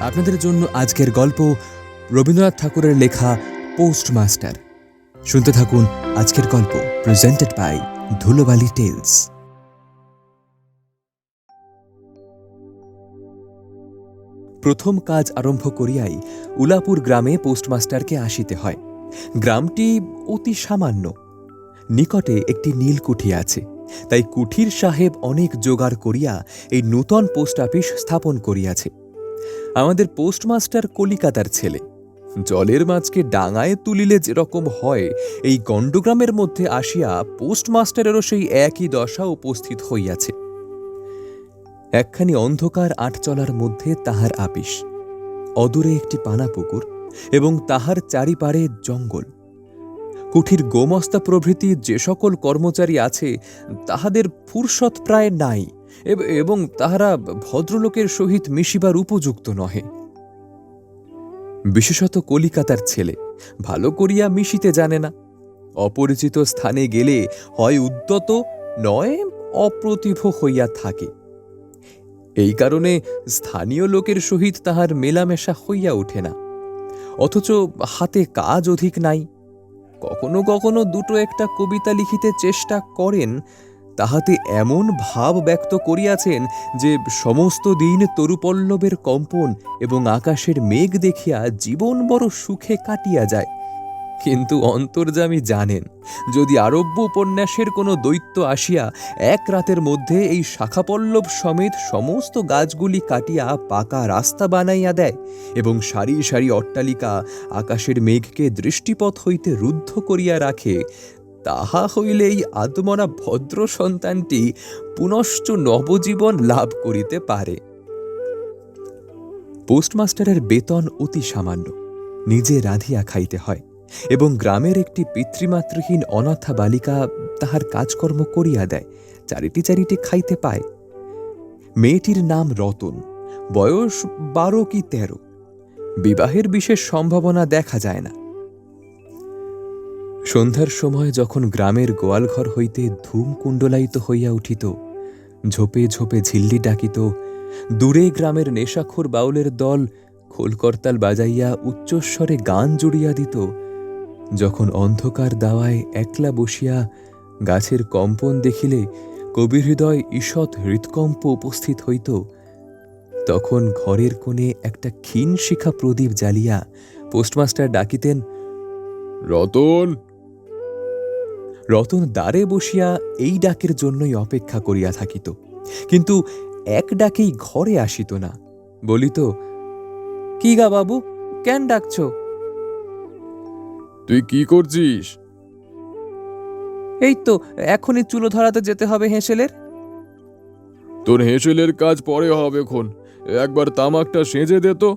আপনাদের জন্য আজকের গল্প রবীন্দ্রনাথ ঠাকুরের লেখা পোস্টমাস্টার। শুনতে থাকুন আজকের গল্প প্রেজেন্টেড বাই ধুলোবালি টেলস প্রথম কাজ আরম্ভ করিয়াই উলাপুর গ্রামে পোস্টমাস্টারকে আসিতে হয়। গ্রামটি অতি সামান্য। নিকটে একটি নীলকুঠি আছে। তাই কুঠির সাহেব অনেক জোগাড় করিয়া এই নূতন পোস্ট অফিস স্থাপন করিয়াছে। আমাদের পোস্টমাস্টার কলিকাতার ছেলে। জলের মাছকে ডাঙায় তুলিলে যেরকম হয়, এই গণ্ডগ্রামের মধ্যে আসিয়া পোস্টমাস্টারেরও সেই একই দশা উপস্থিত হইয়াছে। একখানি অন্ধকার আটচলার মধ্যে তাহার আপিস। অদূরে একটি পানা পুকুর এবং তাহার চারিপাড়ে জঙ্গল। কুঠির গোমস্তা প্রভৃতি যে সকল কর্মচারী আছে, তাহাদের ফুরসত প্রায় নাই। এব- তাহারা ভদ্রলোকের সহিত মিশিবার উপযুক্ত নহে। বিশেষত কলিকাতার ছেলে, ভালো করিয়া মিশিতে জানে না। অপরিচিত স্থানে গেলে হয় উদ্যত, নয় অপ্রতিভ হইয়া থাকে। এই কারণে স্থানীয় লোকের সহিত তাহার মেলামেশা হইয়া ওঠে না। অথচ হাতে কাজ অধিক নাই। কখনো কখনো দুটো একটা কবিতা লিখিতে চেষ্টা করেন তাহাতে এমন ভাব ব্যক্ত করিয়াছেন যে সমস্ত দিন তরুপল্লবের কম্পন এবং আকাশের মেঘ দেখিয়া জীবন বড় সুখে কাটিয়া যায়। কিন্তু অন্তর্যামী জানেন, যদি আরব্য উপন্যাসের কোনো দৈত্য আসিয়া এক রাতের মধ্যে এই শাখাপল্লব সমেত সমস্ত গাছগুলি কাটিয়া পাকা রাস্তা বানাইয়া দেয় এবং সারি সারি অট্টালিকা আকাশের মেঘকে দৃষ্টিপথ হইতে রুদ্ধ করিয়া রাখে তাহা হইলে এই আত্মনা ভদ্র সন্তানটি পুনশ্চ নবজীবন লাভ করিতে পারে। পোস্টমাস্টারের বেতন অতি সামান্য, নিজে রাঁধিয়া খাইতে হয় এবং গ্রামের একটি পিতৃমাতৃহীন অনাথা বালিকা তাহার কাজকর্ম করিয়া দেয়, চারিটি চারিটি খাইতে পায়। মেয়েটির নাম রতন, বয়স বারো কি তেরো। বিবাহের বিশেষ সম্ভাবনা দেখা যায় না। সন্ধ্যার সময় যখন গ্রামের গোয়ালঘর হইতে ধূম কুণ্ডলায়িত হইয়া উঠিত, ঝোপে ঝোপে ঝিল্লি ডাকিত, দূরে গ্রামের নেশাখোর বাউলের দল খোলকর্তাল বাজাইয়া উচ্চস্বরে গান জুড়িয়া দিত, যখন অন্ধকার দাওয়ায় একলা বসিয়া গাছের কম্পন দেখিলে কবির হৃদয় ঈষৎ হৃৎকম্প উপস্থিত হইত, তখন ঘরের কোণে একটা ক্ষীণ শিখা প্রদীপ জ্বালিয়া পোস্টমাস্টার ডাকিতেন, রতন রতন দ্বারে বসিয়া এই ডাকের জন্যই অপেক্ষা করিয়া থাকিত। কিন্তু এক ডাকেই ঘরে আসিত না। বলিত কি গা বাবু কেন ডাকছ? তুই কি করছিস? এই তো এখনই চুলো ধরাতে যেতে হবে হেঁসেলের। তোর হেঁসেলের কাজ পরে হবে খন। একবার তামাকটা সেজে দে তো।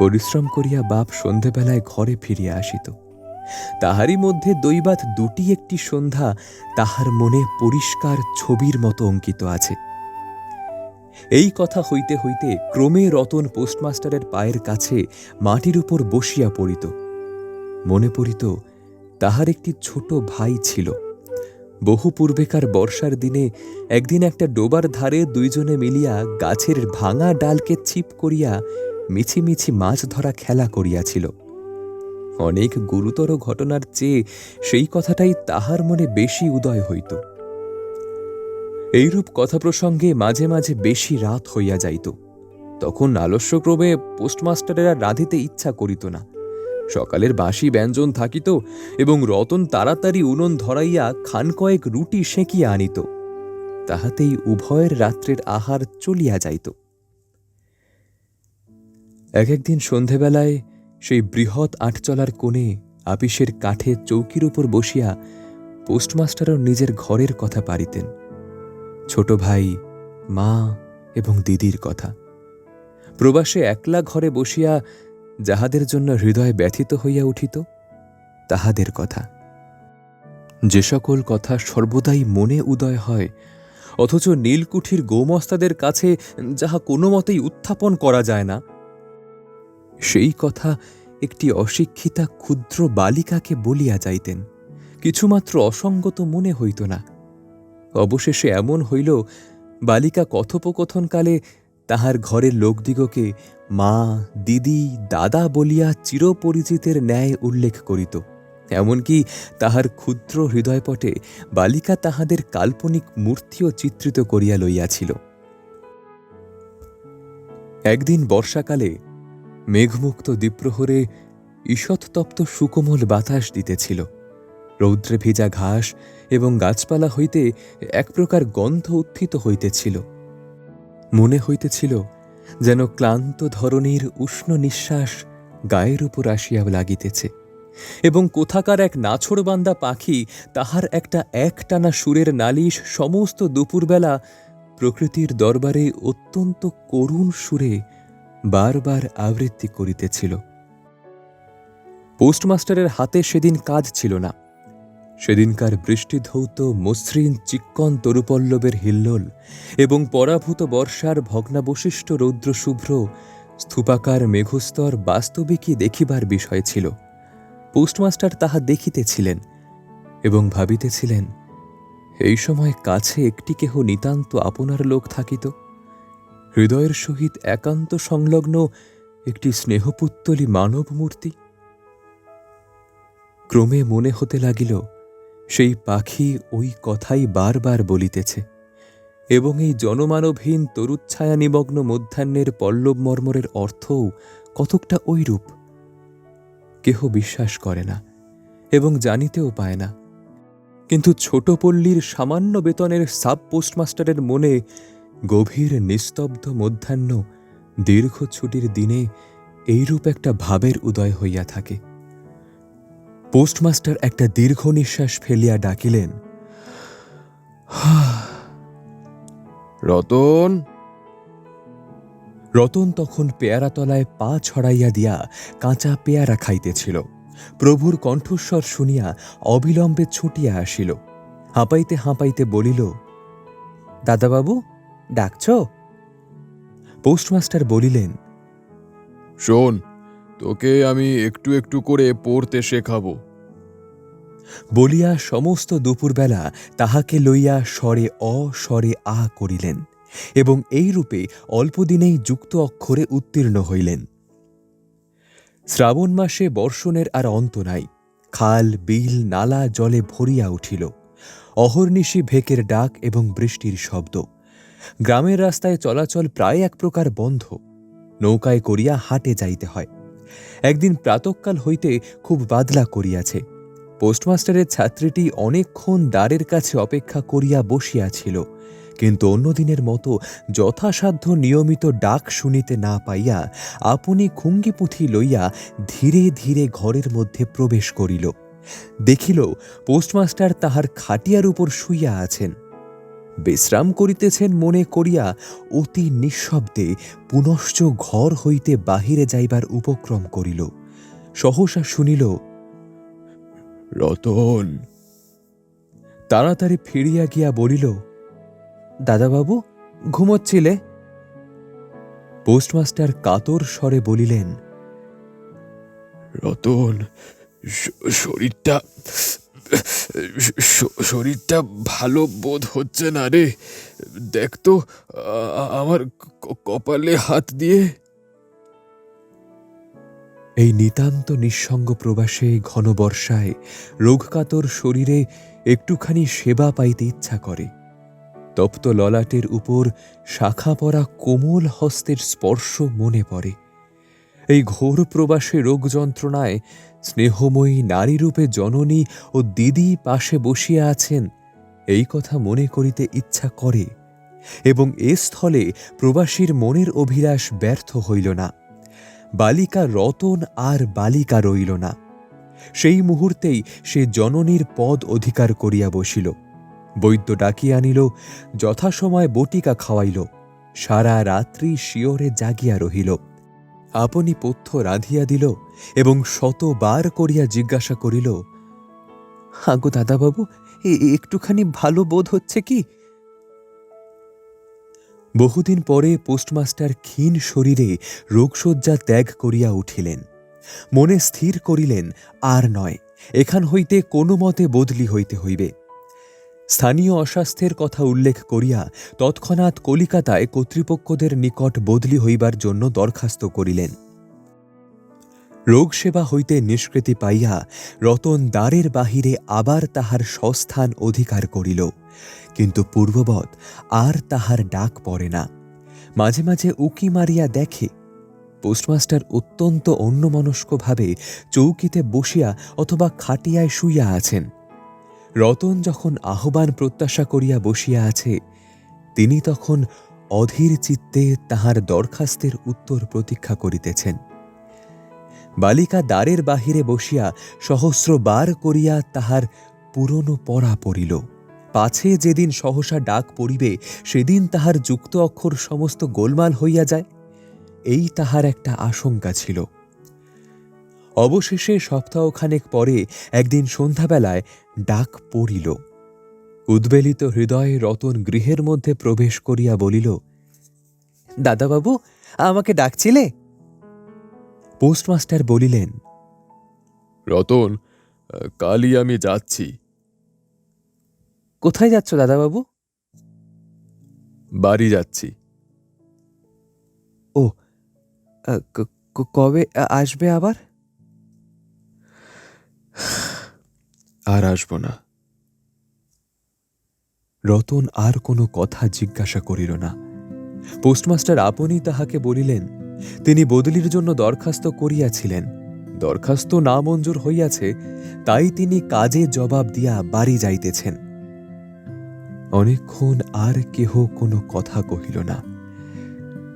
পরিশ্রম করিয়া বাপ সন্ধেবেলায় ঘরে ফিরিয়া আসিত। তাহারই মধ্যে দৈবাত দুটি একটি সন্ধ্যা তাহার মনে পরিষ্কার ছবির মতো অঙ্কিত আছে। এই কথা হইতে হইতে ক্রমে রতন পোস্টমাস্টারের পায়ের কাছে মাটির উপর বসিয়া পড়িত। মনে পড়িত, তাহার একটি ছোট ভাই ছিল। বহু পূর্বেকার বর্ষার দিনে একদিন একটা ডোবার ধারে দুইজনে মিলিয়া গাছের ভাঙা ডালকে ছিপ করিয়া মিছিমিছি মাছ ধরা খেলা করিয়াছিল। অনেক গুরুতর ঘটনার চেয়ে সেই কথাটাই তাহার মনে বেশি উদয় হইত। এইরূপ কথা প্রসঙ্গে মাঝে মাঝে বেশি রাত হইয়া যাইত। তখন আলস্যক্রমে পোস্টমাস্টারেরা রাঁধিতে ইচ্ছা করিত না। সকালের বাসি ব্যঞ্জন থাকিত এবং রতন তাড়াতাড়ি উনন ধরাইয়া খান কয়েক রুটি সেঁকিয়া আনিত। তাহাতেই উভয়ের রাত্রের আহার চলিয়া যাইত। এক একদিন সন্ধেবেলায় সেই বৃহৎ আটচলার কোণে আপিসের কাঠে চৌকির উপর বসিয়া পোস্টমাস্টারও নিজের ঘরের কথা পারিতেন। ছোট ভাই, মা এবং দিদির কথা। প্রবাসে একলা ঘরে বসিয়া যাহাদের জন্য হৃদয় ব্যথিত হইয়া উঠিত, তাহাদের কথা। যে সকল কথা সর্বদাই মনে উদয় হয়, অথচ নীলকুঠির গোমস্তাদের কাছে যাহা কোনো মতেই উত্থাপন করা যায় না সেই কথা একটি অশিক্ষিতা ক্ষুদ্র বালিকাকে বলিয়া যাইতেন, কিছুমাত্র অসঙ্গত মনে হইত না। অবশেষে এমন হইল, বালিকা কথোপকথনকালে তাহার ঘরের লোকদিগকে মা, দিদি, দাদা বলিয়া চিরপরিচিতের ন্যায় উল্লেখ করিত। এমনকি তাহার ক্ষুদ্র হৃদয়পটে বালিকা তাহাদের কাল্পনিক মূর্তিও চিত্রিত করিয়া লইয়াছিল। একদিন বর্ষাকালে মেঘমুক্ত দ্বীপ্রহরে ঈষৎতপ্ত সুকোমল বাতাস দিতেছিল। রৌদ্রে ভিজা ঘাস এবং গাছপালা হইতে এক প্রকার গন্ধ উত্থিত হইতেছিল। মনে হইতেছিল যেন ক্লান্ত ধরনীর উষ্ণ নিঃশ্বাস গায়ের উপর আসিয়া লাগিতেছে এবং কোথাকার এক নাছোড়বান্দা পাখি তাহার একটা একটানা সুরের নালিশ সমস্ত দুপুরবেলা প্রকৃতির দরবারে অত্যন্ত করুণ সুরে বারবার আবৃত্তি করিতেছিল। পোস্টমাস্টারের হাতে সেদিন কাজ ছিল না। সেদিনকার বৃষ্টিধৌত, মসৃণ চিক্কন তরুপল্লবের হিল্লোল এবং পরাভূত বর্ষার ভগ্নাবশিষ্ট রৌদ্রশুভ্র স্থূপাকার মেঘস্তর বাস্তবিকই দেখিবার বিষয় ছিল। পোস্টমাস্টার তাহা দেখিতেছিলেন এবং ভাবিতেছিলেন, এই সময় কাছে একটি কেহ নিতান্ত আপনার লোক থাকিত? হৃদয়ের সহিত একান্ত সংলগ্ন একটি স্নেহপুত্তলি মানব মূর্তি ক্রমে মনে হতে লাগিল, সেই পাখি ওই কথাই বারবার বলিতেছে, এবং এই জনমানবহীন তরুচ্ছায়া নিমগ্ন মধ্যাহ্নের পল্লব মর্মরের অর্থও কতকটা ঐরূপ। কেহ বিশ্বাস করে না এবং জানিতেও পায় না, কিন্তু ছোট পল্লীর সামান্য বেতনের সাব পোস্টমাস্টারের মনে গভীর নিস্তব্ধ মধ্যাহ্ন দীর্ঘ ছুটির দিনে এইরূপ একটা ভাবের উদয় হইয়া থাকে। পোস্টমাস্টার একটা দীর্ঘ নিঃশ্বাস ফেলিয়া ডাকিলেন রতন! রতন তখন পেয়ারাতলায় পা ছড়াইয়া দিয়া কাঁচা পেয়ারা খাইতেছিল। প্রভুর কণ্ঠস্বর শুনিয়া অবিলম্বে ছুটিয়া আসিল। হাঁপাইতে হাঁপাইতে বলিল, দাদাবাবু ডাকছ? পোস্টমাস্টার বলিলেন শোন তোকে আমি একটু একটু করে পড়তে শেখাবো। বলিয়া সমস্ত দুপুরবেলা তাহাকে লইয়া স্বরে অ স্বরে আ করিলেন এবং এই রূপে অল্পদিনেই যুক্ত অক্ষরে উত্তীর্ণ হইলেন। শ্রাবণ মাসে বর্ষণের আর অন্ত নাই খাল বিল নালা জলে ভরিয়া উঠিল। অহর্নিশি ভেকের ডাক এবং বৃষ্টির শব্দ। গ্রামের রাস্তায় চলাচল প্রায় এক প্রকার বন্ধ। নৌকায় করিয়া হাটে যাইতে হয়। একদিন প্রাতঃকাল হইতে খুব বাদলা করিয়াছে। পোস্টমাস্টারের ছাত্রীটি অনেকক্ষণ দ্বারের কাছে অপেক্ষা করিয়া বসিয়াছিল, কিন্তু অন্যদিনের মতো যথাসাধ্য নিয়মিত ডাক শুনিতে না পাইয়া আপনি খুঙ্গি পুঁথি লইয়া ধীরে ধীরে ঘরের মধ্যে প্রবেশ করিল। দেখিল, পোস্টমাস্টার তাহার খাটিয়ার উপর শুইয়া আছেন। বিশ্রাম করিতেছেন মনে করিয়া অতি নিঃশব্দে পুনশ্চ ঘর হইতে বাহিরে যাইবার উপক্রম করিল। সহসা শুনিল, রতন! তাড়াতাড়ি ফিরিয়া গিয়া বলিল, দাদাবাবু, ঘুমোচ্ছিলে? পোস্টমাস্টার কাতর স্বরে বলিলেন, রতন শরীরটা শরীরটা ভালো বোধ হচ্ছে না রে। দেখ তো আমার কপালে হাত দিয়ে। এই নিতান্ত নিঃসঙ্গ প্রবাসে ঘন বর্ষায় রোগকাতর শরীরে একটুখানি সেবা পাইতে ইচ্ছা করে। তপ্ত ললাটের উপর শাখা পরা কোমল হস্তের স্পর্শ মনে পড়ে। এই ঘোর প্রবাসে রোগ যন্ত্রণায় স্নেহময়ী নারীরূপে জননী ও দিদি পাশে বসিয়া আছেন, এই কথা মনে করিতে ইচ্ছা করে এবং এ স্থলে প্রবাসীর মনের অভিলাষ ব্যর্থ হইল না। বালিকা রতন আর বালিকা রইল না। সেই মুহূর্তেই সে জননীর পদ অধিকার করিয়া বসিল। বৈদ্য ডাকিয়া আনিল, যথাসময় বটিকা খাওয়াইল। সারা রাত্রি শিওরে জাগিয়া রহিল। আপনি পথ্য রাঁধিয়া দিল এবং শতবার করিয়া জিজ্ঞাসা করিল হাগো দাদাবাবু একটুখানি ভালো বোধ হচ্ছে কি? বহুদিন পরে পোস্টমাস্টার ক্ষীণ শরীরে রোগশয্যা ত্যাগ করিয়া উঠিলেন। মনে স্থির করিলেন, আর নয়, এখান হইতে কোনো মতে বদলি হইতে হইবে। স্থানীয় অস্বাস্থ্যের কথা উল্লেখ করিয়া তৎক্ষণাৎ কলিকাতায় কর্তৃপক্ষদের নিকট বদলি হইবার জন্য দরখাস্ত করিলেন। রোগসেবা হইতে নিষ্কৃতি পাইয়া রতন দ্বারের বাহিরে আবার তাহার স্বস্থান অধিকার করিল, কিন্তু পূর্ববৎ আর তাহার ডাক পড়ে না। মাঝে মাঝে উকি মারিয়া দেখে, পোস্টমাস্টার অত্যন্ত অন্যমনস্কভাবে চৌকিতে বসিয়া অথবা খাটিয়ায় শুইয়া আছেন। রতন যখন আহ্বান প্রত্যাশা করিয়া বসিয়া আছে, তিনি তখন অধীর চিত্তে তাহার দরখাস্তের উত্তর প্রতীক্ষা করিতেছেন। বালিকা দ্বারের বাহিরে বসিয়া সহস্রবার করিয়া তাহার পুরনো পড়া পড়িল। পাছে যেদিন সহসা ডাক পড়িবে, সেদিন তাহার যুক্ত অক্ষর সমস্ত গোলমাল হইয়া যায়। এই তাহার একটা আশঙ্কা ছিল। অবশেষে সপ্তাহখানেক পরে একদিন সন্ধ্যাবেলায় ডাক পড়িল। উদ্বেলিত হৃদয়ে রতন গৃহের মধ্যে প্রবেশ করিয়া বলিল দাদাবাবু আমাকে ডাকছিলে? পোস্টমাস্টার বলিলেন রতন কালই আমি যাচ্ছি। কোথায় যাচ্ছ দাদাবাবু? বাড়ি যাচ্ছি। ও কবে আসবে আবার? আর আসব না। রতন আর কোনো কথা জিজ্ঞাসা করিল না। পোস্টমাস্টার আপনি তাহাকে বলিলেন, তিনি বদলির জন্য দরখাস্ত করিয়াছিলেন। দরখাস্ত না মঞ্জুর হইয়াছে, তাই তিনি কাজে জবাব দিয়া বাড়ি যাইতেছেন। অনেকক্ষণ আর কেহ কোনো কথা কহিল না।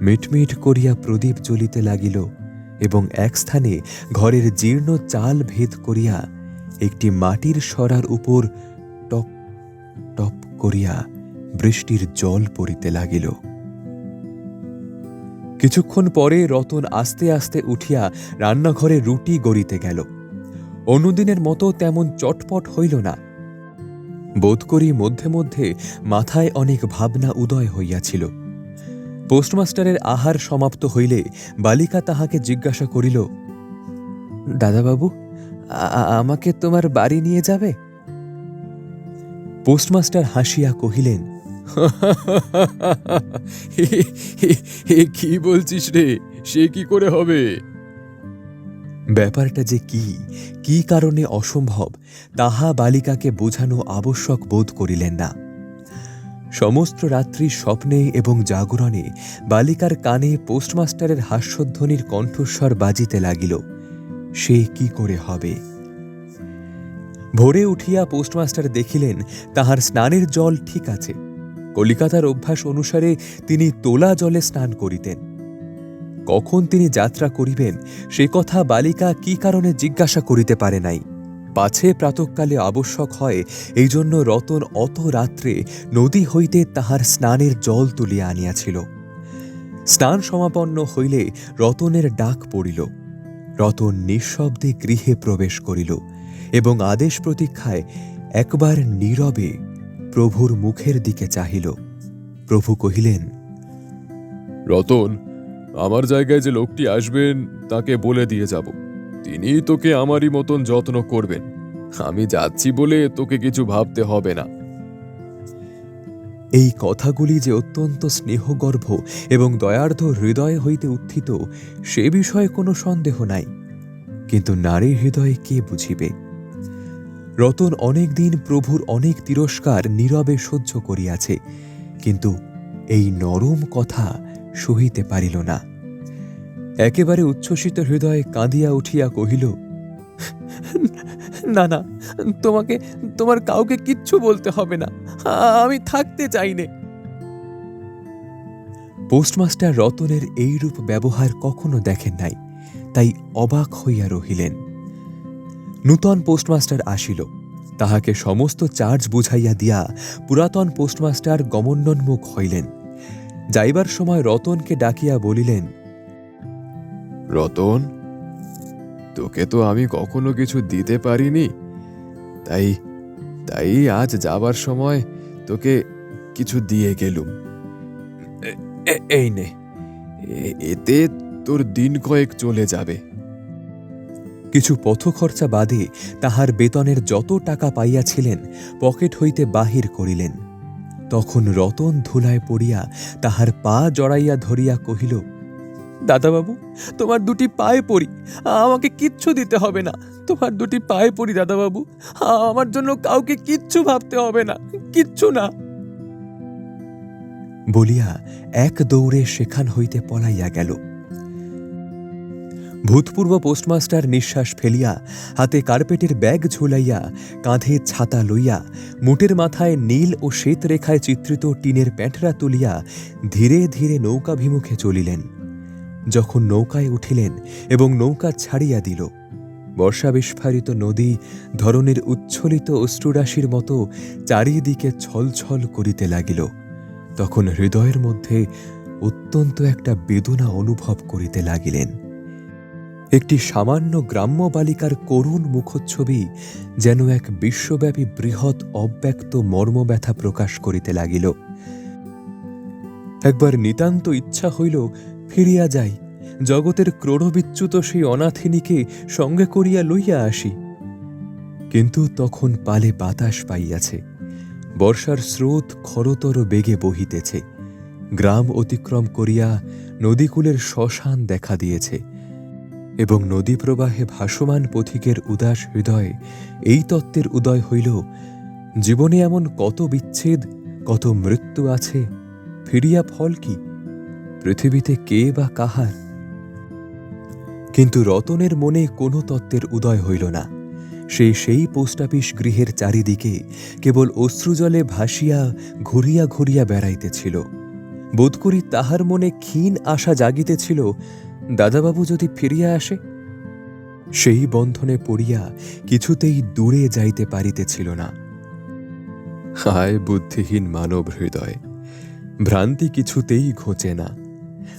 মিটমিট করিয়া প্রদীপ জ্বলিতে লাগিল এবং এক স্থানে ঘরের জীর্ণ চাল ভেদ করিয়া একটি মাটির সরার উপর টপ টপ করিয়া বৃষ্টির জল পড়িতে লাগিল। কিছুক্ষণ পরে রতন আস্তে আস্তে উঠিয়া রান্নাঘরে রুটি গড়িতে গেল। অন্যদিনের মতো তেমন চটপট হইল না। বোধ করি মধ্যে মধ্যে মাথায় অনেক ভাবনা উদয় হইয়াছিল। পোস্টমাস্টারের আহার সমাপ্ত হইলে বালিকা তাহাকে জিজ্ঞাসা করিল, দাদাবাবু আমাকে তোমার বাড়ি নিয়ে যাবে? পোস্টমাস্টার হাসিয়া কহিলেন কি বলছিস রে? সে কি করে হবে? ব্যাপারটা যে কি কি কারণে অসম্ভব, তাহা বালিকাকে বোঝানো আবশ্যক বোধ করিলেন না। সমস্ত রাত্রি স্বপ্নে এবং জাগরণে বালিকার কানে পোস্টমাস্টারের হাস্যধ্বনির কণ্ঠস্বর বাজিতে লাগিল, সে কি করে হবে? ভোরে উঠিয়া পোস্টমাস্টার দেখিলেন, তাহার স্নানের জল ঠিক আছে। কলিকাতার অভ্যাস অনুসারে তিনি তোলা জলে স্নান করিতেন। কখন তিনি যাত্রা করিবেন, সে কথা বালিকা কি কারণে জিজ্ঞাসা করিতে পারে নাই? পাছে প্রাতকালে আবশ্যক হয় এই জন্য রতন অত রাত্রে নদী হইতে তাহার স্নানের জল তুলিয়া আনিয়াছিল। স্নান সমাপন্ন হইলে রতনের ডাক পড়িল। রতন নিঃশব্দে গৃহে প্রবেশ করিল এবং আদেশ প্রতীক্ষায় একবার নীরবে প্রভুর মুখের দিকে চাহিল। প্রভু কহিলেন, রতন, আমার জায়গায় যে লোকটি আসবেন, তাকে বলে দিয়ে যাব। তিনি তোকে আমারই মতন যত্ন করবেন। আমি যাচ্ছি বলে তোকে কিছু ভাবতে হবে না। এই কথাগুলি যে অত্যন্ত স্নেহগর্ভ এবং দয়ার্ধ হৃদয় হইতে উত্থিত, সে বিষয়ে কোনো সন্দেহ নাই। কিন্তু নারীর হৃদয়ে কে বুঝিবে? রতন অনেক দিন প্রভুর অনেক তিরস্কার নীরবে সহ্য করিয়াছে, কিন্তু এই নরম কথা সহিতে পারিল না। একেবারে উচ্ছ্বসিত হৃদয়ে কাঁদিয়া উঠিয়া কহিল, না না, তোমাকে, তোমার কাউকে কিচ্ছু বলতে হবে না। আমি থাকতে চাইনে পোস্টমাস্টার রতনের এইরূপ ব্যবহার কখনো দেখেন নাই, তাই অবাক হইয়া রহিলেন। নূতন পোস্টমাস্টার আসিল, তাহাকে সমস্ত চার্জ বুঝাইয়া দিয়া পুরাতন পোস্টমাস্টার গমন্নোন্মুখ হইলেন। যাইবার সময় রতনকে ডাকিয়া বলিলেন রতন, তোকে তো আমি কখনো কিছু দিতে পারিনি। তাই তাই আজ যাবার সময় তোকে কিছু দিয়ে গেলুম। এই নে। এতে তোর দিন কয়েক চলে যাবে। কিছু পথখরচা বাদে তাহার বেতনের যত টাকা পাইয়াছিলেন, পকেট হইতে বাহির করিলেন। তখন রতন ধুলায় পড়িয়া তাহার পা জড়াইয়া ধরিয়া কহিল দাদাবাবু, তোমার দুটি পায়ে পড়ি। আমাকে কিচ্ছু দিতে হবে না। তোমার দুটি পায়ে পড়ি, দাদাবাবু। আমার জন্য কাউকে কিচ্ছু ভাবতে হবে না। কিচ্ছু না। বলিয়া এক দৌড়ে সেখান হইতে পলাইয়া গেল। ভূতপূর্ব পোস্টমাস্টার নিঃশ্বাস ফেলিয়া হাতে কার্পেটের ব্যাগ ঝুলাইয়া কাঁধে ছাতা লইয়া মুটের মাথায় নীল ও শ্বেত রেখায় চিত্রিত টিনের প্যাঁটরা তুলিয়া ধীরে ধীরে নৌকাভিমুখে চলিলেন। যখন নৌকায় উঠিলেন এবং নৌকা ছাড়িয়া দিল বর্ষা বিস্ফারিত নদী ধরনের উচ্ছ্বলিত অশ্রুরাশির মতো চারিদিকে ছলছল করিতে লাগিল। তখন হৃদয়ের মধ্যে অত্যন্ত একটা বেদনা অনুভব করিতে লাগিলেন। একটি সামান্য গ্রাম্য বালিকার করুণ মুখচ্ছবি যেন এক বিশ্বব্যাপী বৃহৎ অব্যক্ত মর্মব্যথা প্রকাশ করিতে লাগিল। একবার নিতান্ত ইচ্ছা হইল ফিরিয়া যাই, জগতের ক্রোড়বিচ্যুত সেই অনাথিনীকে সঙ্গে করিয়া লইয়া আসি। কিন্তু তখন পালে বাতাস পাইয়াছে, বর্ষার স্রোত খরতর বেগে বহিতেছে, গ্রাম অতিক্রম করিয়া নদীকূলের শ্মশান দেখা দিয়েছে এবং নদী প্রবাহে ভাসমান পথিকের উদাস হৃদয়ে এই তত্ত্বের উদয় হইল, জীবনে এমন কত বিচ্ছেদ, কত মৃত্যু আছে, ফিরিয়া ফল কি? পৃথিবীতে কে বা কাহার? কিন্তু রতনের মনে কোনো তত্ত্বের উদয় হইল না। সে সেই পোস্ট অফিস গৃহের চারিদিকে কেবল অশ্রুজলে ভাসিয়া ঘুরিয়া ঘুরিয়া বেড়াইতেছিল। বোধ করি তাহার মনে ক্ষীণ আশা জাগিতেছিল, দাদাবাবু যদি ফিরিয়া আসে? সেই বন্ধনে পড়িয়া কিছুতেই দূরে যাইতে পারিতেছিল না। হায় বুদ্ধিহীন মানব হৃদয়, ভ্রান্তি কিছুতেই ঘোচে না।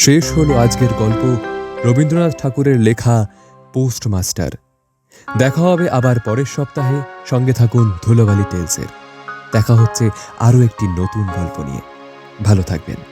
শেষ হলো আজকের গল্প রবীন্দ্রনাথ ঠাকুরের লেখা পোস্টমাস্টার। দেখা হবে আবার পরের সপ্তাহে। সঙ্গে থাকুন ধুলোবালি টেলসের। দেখা হচ্ছে আরও একটি নতুন গল্প নিয়ে। ভালো থাকবেন।